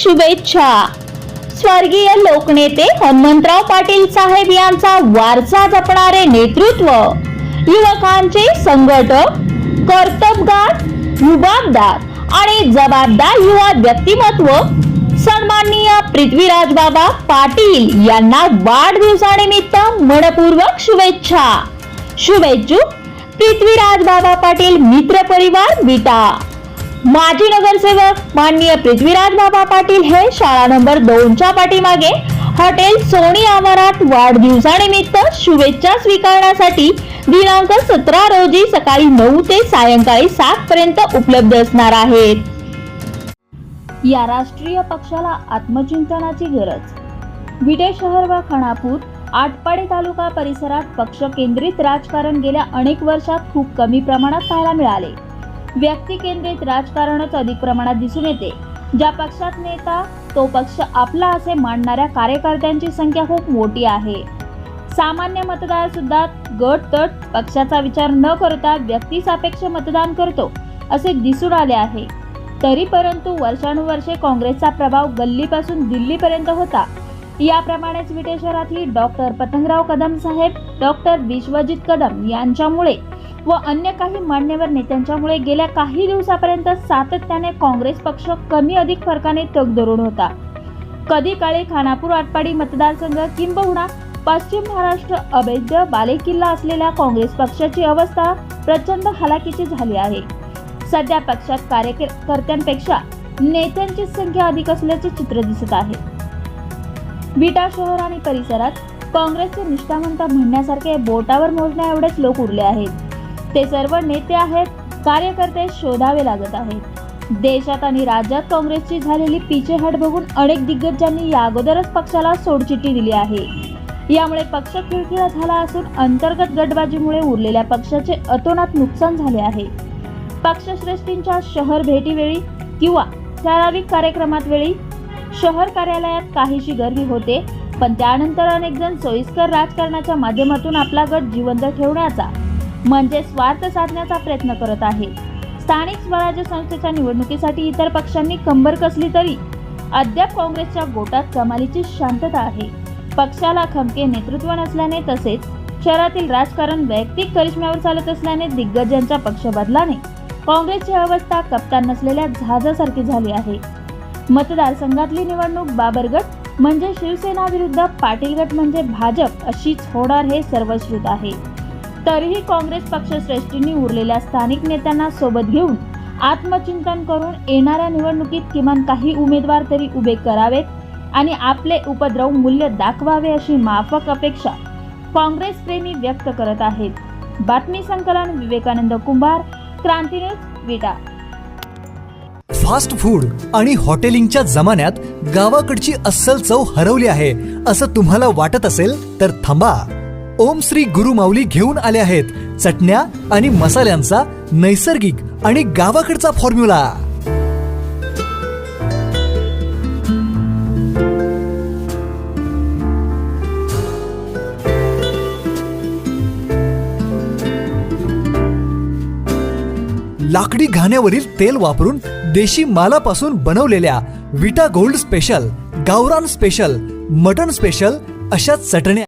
शुभेच्छा. स्वर्गीय लोकनेते हनुमंतराव पाटील साहेब यांचा वारसा जपणारे नेतृत्व युवकांचे संघटक कर्तबगार रुबाबदार आणि जबाबदार युवा व्यक्तिमत्व सन्माननीय पृथ्वीराज बाबा पाटील यांना वाढदिवसानिमित्त मनपूर्वक शुभेच्छा. शुभेच्छुक पृथ्वीराज बाबा पाटील मित्र परिवार विटा. माजी नगरसेवक माननीय पृथ्वीराज बाबा पाटील हे शाळा नंबर दोनच्या पाठीमागे हॉटेल सोनी आवारात वाढदिवसानिमित्त शुभेच्छा स्वीकारण्यासाठी दिनांक सतरा रोजी सकाळी नऊ ते सायंकाळी सात पर्यंत उपलब्ध असणार आहेत. या राष्ट्रीय पक्षाला आत्मचिंतनाची गरज. विटे शहर व खानापूर आटपाडे तालुका परिसरात पक्ष केंद्रित राजकारण गेल्या अनेक वर्षात खूप कमी प्रमाणात पाहायला मिळाले. व्यक्ती केंद्रित राजकारणच अधिक प्रमाणात दिसून येते. ज्या पक्षात नेता तो पक्ष आपला असे मानणाऱ्या कार्यकर्त्यांची संख्या खूप मोठी आहे. सामान्य मतदार सुद्धा गट तट पक्षाचा विचार न करता व्यक्तीसापेक्ष मतदान करतो असे दिसून आले आहे. तरी परंतु वर्षानुवर्षे काँग्रेसचा प्रभाव गल्लीपासून दिल्लीपर्यंत होता. याप्रमाणेच विटे शहरातली डॉक्टर पतंगराव कदम साहेब डॉक्टर विश्वजित कदम यांच्यामुळे व अन्य काही मान्यवर नेत्यांच्यामुळे गेल्या काही दिवसापर्यंत सातत्याने काँग्रेस पक्ष कमी अधिक फरकाने तग धरून होता. कधी काळी खानापूर आटपाडी मतदारसंघ किंबहुना पश्चिम महाराष्ट्र अवैध बालेकिल्ला असलेल्या काँग्रेस पक्षाची अवस्था प्रचंड हलाखीची झाली आहे. सध्या पक्षात कार्यकर्त्यांपेक्षा नेत्यांची संख्या अधिक असल्याचे चित्र दिसत आहे. विटा शहर आणि परिसरात काँग्रेसचे निष्ठावंत म्हणण्यासारखे बोटावर मोजण्या एवढेच लोक उरले आहेत. ते सर्व नेते आहेत कार्यकर्ते शोधावे लागत आहेत. देशात आणि राज्यात काँग्रेसची झालेली पिछेहाट बघून अनेक दिग्गजांनी या अगोदरच पक्षाला सोडचिठ्ठी दिली आहे. यामुळे पक्ष खिळखिळा झाला असून अंतर्गत गटबाजीमुळे उरलेल्या पक्षाचे अतोनात नुकसान झाले आहे. पक्षश्रेष्ठींच्या शहर भेटीवेळी किंवा ठराविक कार्यक्रमात वेळी शहर कार्यालयात काहीशी गर्दी होते पण त्यानंतर अनेक जण सोयीस्कर राजकारणाच्या माध्यमातून आपला गट जिवंत ठेवण्याचा म्हणजे स्वार्थ साधण्याचा प्रयत्न करत आहे. स्थानिक स्वराज्य संस्थेच्या निवडणुकीसाठी इतर पक्षांनी कंबर कसली तरी. अद्याप काँग्रेसच्या गोटात कमालीची शांतता आहे. पक्षाला खमके नेतृत्व नसल्याने तसेच शहरातील राजकारण वैयक्तिक करिश्म्यावर चालत असल्याने दिग्गजांच्या पक्ष बदलाने काँग्रेसची अवस्था कप्तान नसलेल्या जहाजासारखी झाली आहे. मतदारसंघातली निवडणूक बाबरगट म्हणजे शिवसेना विरुद्ध पाटील गट म्हणजे भाजप अशीच होणार हे सर्वश्रुत आहे. तरीही काँग्रेस पक्षश्रेष्ठींनी उरलेल्या स्थानिक नेत्यांना सोबत घेऊन आत्मचिंतन करून येणाऱ्या निवडणुकीत किमान काही उमेदवार तरी उभे करावेत आणि आपले उपद्रव मूल्य दाखवावे अशी माफक अपेक्षा काँग्रेस प्रेमी व्यक्त करत आहेत. बातमी संकलन Vivekanand Kumbhar Kranti news Vita. Fast food आणि हॉटेलिंगच्या जमान्यात गावाकडची अस्सल चव हरवली आहे असं तुम्हाला वाटत असेल तर थांबा. ओम श्री गुरु माऊली घेऊन आले आहेत. चटण्या आणि मसाल्यांचा नैसर्गिक आणि गावाकडचा फॉर्म्युला लाकडी घाण्यावरील तेल वापरून देशी मालापासून बनवलेल्या विटा गोल्ड स्पेशल गावरान स्पेशल मटन स्पेशल अशा चटण्या